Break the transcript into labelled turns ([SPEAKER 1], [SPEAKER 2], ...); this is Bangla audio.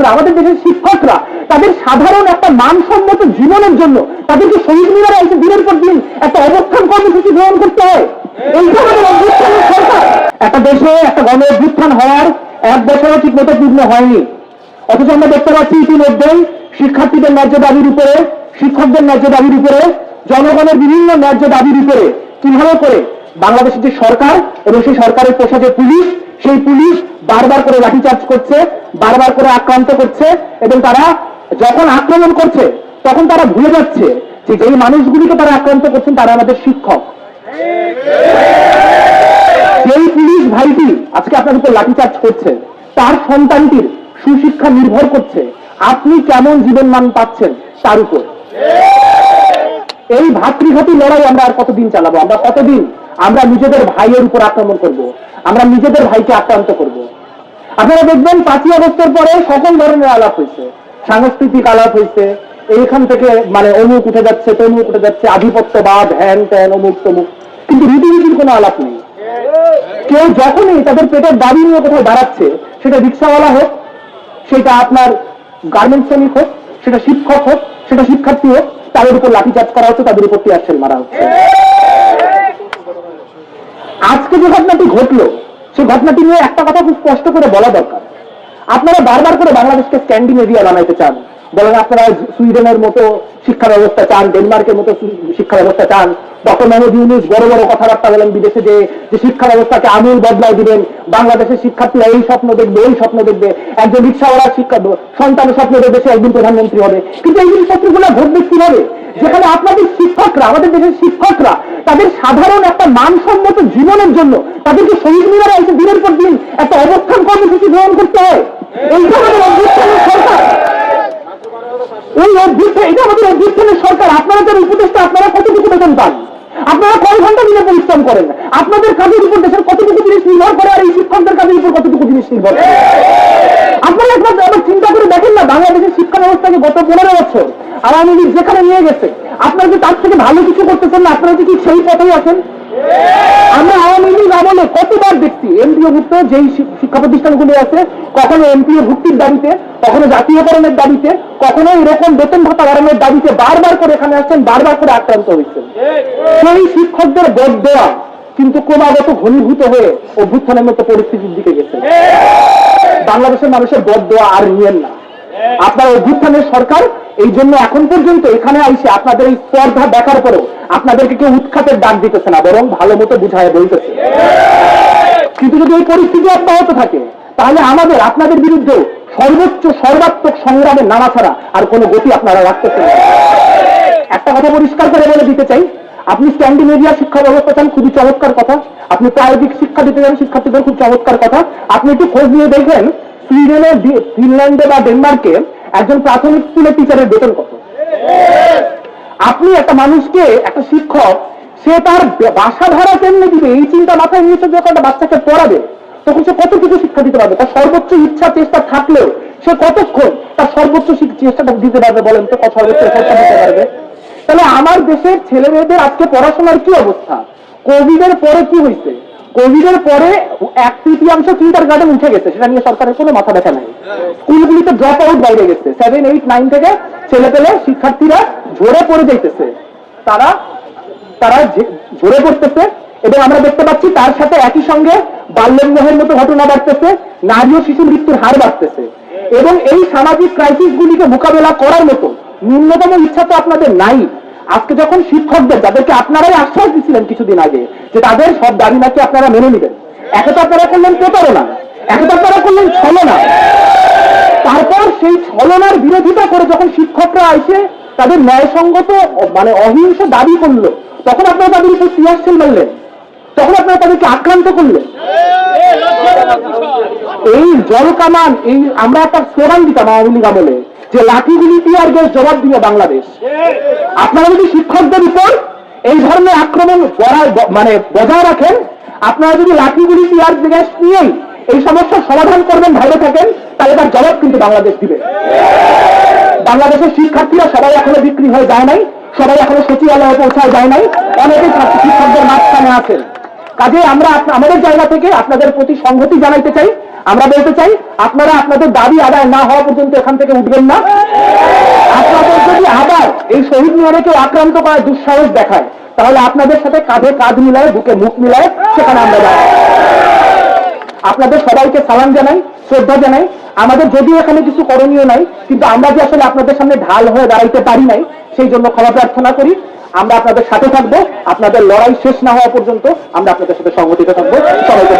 [SPEAKER 1] শিক্ষকরা, আমাদের দেশের শিক্ষকরা, তাদের সাধারণ একটা মানসম্মত জীবনের জন্য তাদেরকে শহীদ মিনারে এসে দিনের পর দিন একটা অবস্থান কর্মসূচি গ্রহণ করতে হয়। একটা দেশে একটা গণ অভ্যুত্থান হওয়ার এক বছরও ঠিক মতো পূর্ণ হয়নি। অথচ আমরা দেখতে পাচ্ছি ইতিমধ্যেই শিক্ষার্থীদের ন্যায্য দাবির উপরে, শিক্ষকদের ন্যায্য দাবির উপরে, জনগণের বিভিন্ন ন্যায্য দাবির উপরে কীভাবে করে বাংলাদেশের যে সরকার এবং সেই সরকারের পোশাকে পুলিশ, সেই পুলিশ বারবার করে লাঠিচার্জ করছে, বারবার করে আক্রান্ত করছে, এবং তারা যখন আক্রমণ করছে, তখন তারা ভুলে যাচ্ছে যে যেই মানুষগুলিকে তারা আক্রান্ত করছেন, তারা আমাদের শিক্ষক যেই পুলিশ ভাইটি আজকে আপনার উপর লাঠিচার্জ করছে, তার সন্তানটির সুশিক্ষা নির্ভর করছে, আপনি কেমন জীবনমান পাচ্ছেন তার উপর এই ভাতৃঘাতী লড়াই আমরা আর কতদিন চালাবো আমরা কতদিন আমরা নিজেদের ভাইয়ের উপর আক্রমণ করব। আমরা নিজেদের ভাইকে আক্রান্ত করব। আপনারা দেখবেন পাঁচই আগস্টের পরে সকল ধরনের আলাপ হয়েছে সাংস্কৃতিক আলাপ হয়েছে এইখান থেকে মানে অমুক উঠে যাচ্ছে, তমুক উঠে যাচ্ছে, আধিপত্যবাদ, হ্যান ত্যান, অমুক তমুক। কিন্তু রীতিনীতির কোনো আলাপ নেই। কেউ যখনই তাদের পেটের দাবি নিয়ে কোথাও দাঁড়াচ্ছে, সেটা রিক্সাওয়ালা হোক, সেটা আপনার গার্মেন্ট শ্রমিক হোক, সেটা শিক্ষক হোক, সেটা শিক্ষার্থী হোক, তাদের উপর লাঠিচার্জ করা হচ্ছে, তাদের উপর টিয়ারশেল মারা হচ্ছে। আজকে যে ঘটনাটি ঘটলো সেই ঘটনাটি নিয়ে একটা কথা খুব স্পষ্ট করে বলা দরকার। আপনারা বারবার করে বাংলাদেশকে স্ক্যান্ডিনেভিয়া বানাইতে চান। বলেন আপনারা সুইডেনের মতো শিক্ষা ব্যবস্থা চান, ডেনমার্কের মতো শিক্ষা ব্যবস্থা চান। ডক্টর মোহাম্মদ ইউনুস বড় বড় কথাবার্তা বলেন বিদেশে যে যে শিক্ষা ব্যবস্থাকে আমূল বদলাই দিবেন। বাংলাদেশের শিক্ষার্থীরা এই স্বপ্ন দেখবে এই স্বপ্ন দেখবে। একজন রিক্সাওয়ালা শিক্ষা, সন্তানের স্বপ্ন দেখবে, সে একদিন প্রধানমন্ত্রী হবে। কিন্তু এই জিনিসপত্রগুলো ঘটবে কীভাবে? যেখানে আপনাদের শিক্ষকরা, আমাদের দেশের শিক্ষকরা, তাদের সাধারণ একটা মানসম্মত জীবনের জন্য তাদেরকে শহীদ মিনারে এসে দিনের পর দিন একটা অবস্থান কর্মসূচি গ্রহণ করতে হয়। এইটা আমাদের অভ্যুত্থানের সরকার। এই অভ্যুত্থান এটা আমাদের অভ্যুত্থানের সরকার। আপনারা যারা উপদেষ্টা, আপনারা কতটুকু বেতন পান? আপনারা কয় ঘণ্টা দিনে পরিশ্রম করেন? আপনাদের কাজের উপর দেশের কতটুকু জিনিস নির্ভর করে আর এই শিক্ষকদের কাজের উপর কতটুকু জিনিস নির্ভর করে? আপনারা একবার চিন্তা করে দেখেন না, বাংলাদেশের শিক্ষা ব্যবস্থাকে গত পনেরো বছর আওয়ামী লীগ যেখানে নিয়ে গেছে আপনারা যে তার থেকে ভালো কিছু করতেছেন না? আপনারা কি সেই পথেই আছেন? আমরা আওয়ামী লীগ আমলে কতবার দেখছি, এমপিও ভুক্ত, যেই শিক্ষা প্রতিষ্ঠানগুলি আছে, কখনো এমপিও ভুক্তির দাবিতে, কখনো জাতীয়করণের দাবিতে, কখনো এরকম বেতন ভাতা বাড়ানোর দাবিতে বারবার করে এখানে আসছেন, বারবার করে আক্রান্ত হয়েছেন। সেই শিক্ষকদের বদ দেওয়া, কিন্তু ক্রমাগত ঘনীভূত হয়ে অভ্যুত্থানের মতো পরিস্থিতির দিকে গেছে। বাংলাদেশের মানুষের বদ দেওয়া আর নিয়েন না। আপনার অভ্যুত্থানের সরকার এই জন্য এখন পর্যন্ত এখানে আইসে আপনাদের এই স্পর্ধা দেখার পরেও আপনাদেরকে কেউ উৎখাতের ডাক দিতেছে না, বরং ভালো মতো বুঝায় বলতেছে। কিন্তু যদি এই পরিস্থিতি অব্যাহত থাকে, তাহলে আমাদের, আপনাদের বিরুদ্ধে সর্বোচ্চ সর্বাত্মক সংগ্রামের নামা ছাড়া আর কোনো গতি আপনারা রাখতেছেন একটা কথা পরিষ্কার করে বলে দিতে চাই, আপনি স্ক্যান্ডিনেভিয়া শিক্ষা ব্যবস্থা চান, খুবই চমৎকার কথা। আপনি প্রায়োগিক শিক্ষা দিতে চান, শিক্ষার্থীদের খুব চমৎকার কথা। আপনি একটু খোঁজ নিয়ে দেখবেন, সুইডেনে, ফিনল্যান্ডে বা ডেনমার্কে একজন প্রাথমিক স্কুলের টিচারের বেতন কত? আপনি একটা মানুষকে, একটা শিক্ষক, সে তার বাসা ভাড়া কেমনে দিবে? এই চিন্তা মাথায় নিয়ে যখন একটা বাচ্চাকে পড়াবে, তখন সে কত কিছু শিক্ষা দিতে পারবে? তার সর্বোচ্চ ইচ্ছা, চেষ্টা থাকলেও সে কতক্ষণ তার সর্বোচ্চ চেষ্টাটা দিতে পারবে বলেন তো? সর্বোচ্চ চেষ্টা দিতে পারবে। তাহলে আমার দেশের ছেলে মেয়েদের আজকে পড়াশোনার কি অবস্থা? কোভিড এর পরে কি হয়েছে? কোভিড এর পরে এক তৃতীয়াংশ কিন্টার গার্ডেন উঠে গেছে, সেটা নিয়ে সরকারের কোনো মাথা ব্যথা নাই। স্কুলগুলিতে ড্রপ আউট বাইরে গেছে। সেভেন এইট নাইন থেকে ছেলে পেলে শিক্ষার্থীরা ঝরে পড়ে যাইতেছে। তারা তারা ঝরে পড়তেছে এবং আমরা দেখতে পাচ্ছি তার সাথে একই সঙ্গে বাল্যবিবাহের মতো ঘটনা বাড়তেছে, নারী ও শিশু মৃত্যুর হার বাড়তেছে। এবং এই সামাজিক ক্রাইসিস গুলিকে মোকাবেলা করার মতো ন্যূনতম ইচ্ছা তো আপনাদের নাই। আজকে যখন শিক্ষকদের, যাদেরকে আপনারাই আশ্বাস দিচ্ছিলেন কিছুদিন আগে, যে তাদের সব দাবি নাকি আপনারা মেনে নেবেন। একে তো আপনারা করলেন প্রতারণা, একে তো আপনারা করলেন ছলনা। তারপর সেই ছলনার বিরোধিতা করে যখন শিক্ষকরা এসে তাদের ন্যায়সঙ্গত মানে অহিংস দাবি করল, তখন আপনারা তাদের উপর টিয়ারশেল মারলেন। তখন আপনারা তাদেরকে আক্রান্ত করলেন। এই জল কামান এই আমরা একটা স্লোগান দিতাম আওয়ামী লীগ আমলে যে লাঠিগুলি টিয়ার গ্যাস জবাব দিবে বাংলাদেশ। আপনারা যদি শিক্ষকদের উপর এই ধরনের আক্রমণ মানে বজায় রাখেন, আপনারা যদি লাঠিগুলি টিয়ার গ্যাস নিয়েই এই সমস্যার সমাধান করবেন ভালো থাকেন, তাহলে তার জবাব কিন্তু বাংলাদেশ দিবে। বাংলাদেশের শিক্ষার্থীরা সবাই এখনও বিক্রি হয়ে যায় নাই, সবাই এখনও সচিবালয়ে পৌঁছায় যায় নাই, অনেকে শিক্ষকদের মাঝখানে আছেন। কাজে আমরা আমাদের জায়গা থেকে আপনাদের প্রতি সংহতি জানাইতে চাই আমরা বলতে চাই, আপনারা আপনাদের দাবি আদায় না হওয়া পর্যন্ত এখান থেকে উঠবেন না। আপনাদের যদি আবার এই শহীদ মিনারে কেউ আক্রান্ত করার দুঃসাহস দেখায়, তাহলে আপনাদের সাথে কাঁধে কাঁধ মিলায়, বুকে মুখ মিলায় সেখানে আমরা দাঁড়াবো আপনাদের সবাইকে সালাম জানাই, শ্রদ্ধা জানাই। আমাদের যদিও এখানে কিছু করণীয় নাই, কিন্তু আমরা যে আসলে আপনাদের সামনে ঢাল হয়ে দাঁড়াইতে পারি নাই, সেই জন্য ক্ষমা প্রার্থনা করি। আমরা আপনাদের সাথে থাকব, আপনাদের লড়াই শেষ না হওয়া পর্যন্ত আমরা আপনাদের সাথে সংগঠিত থাকব। সবাইকে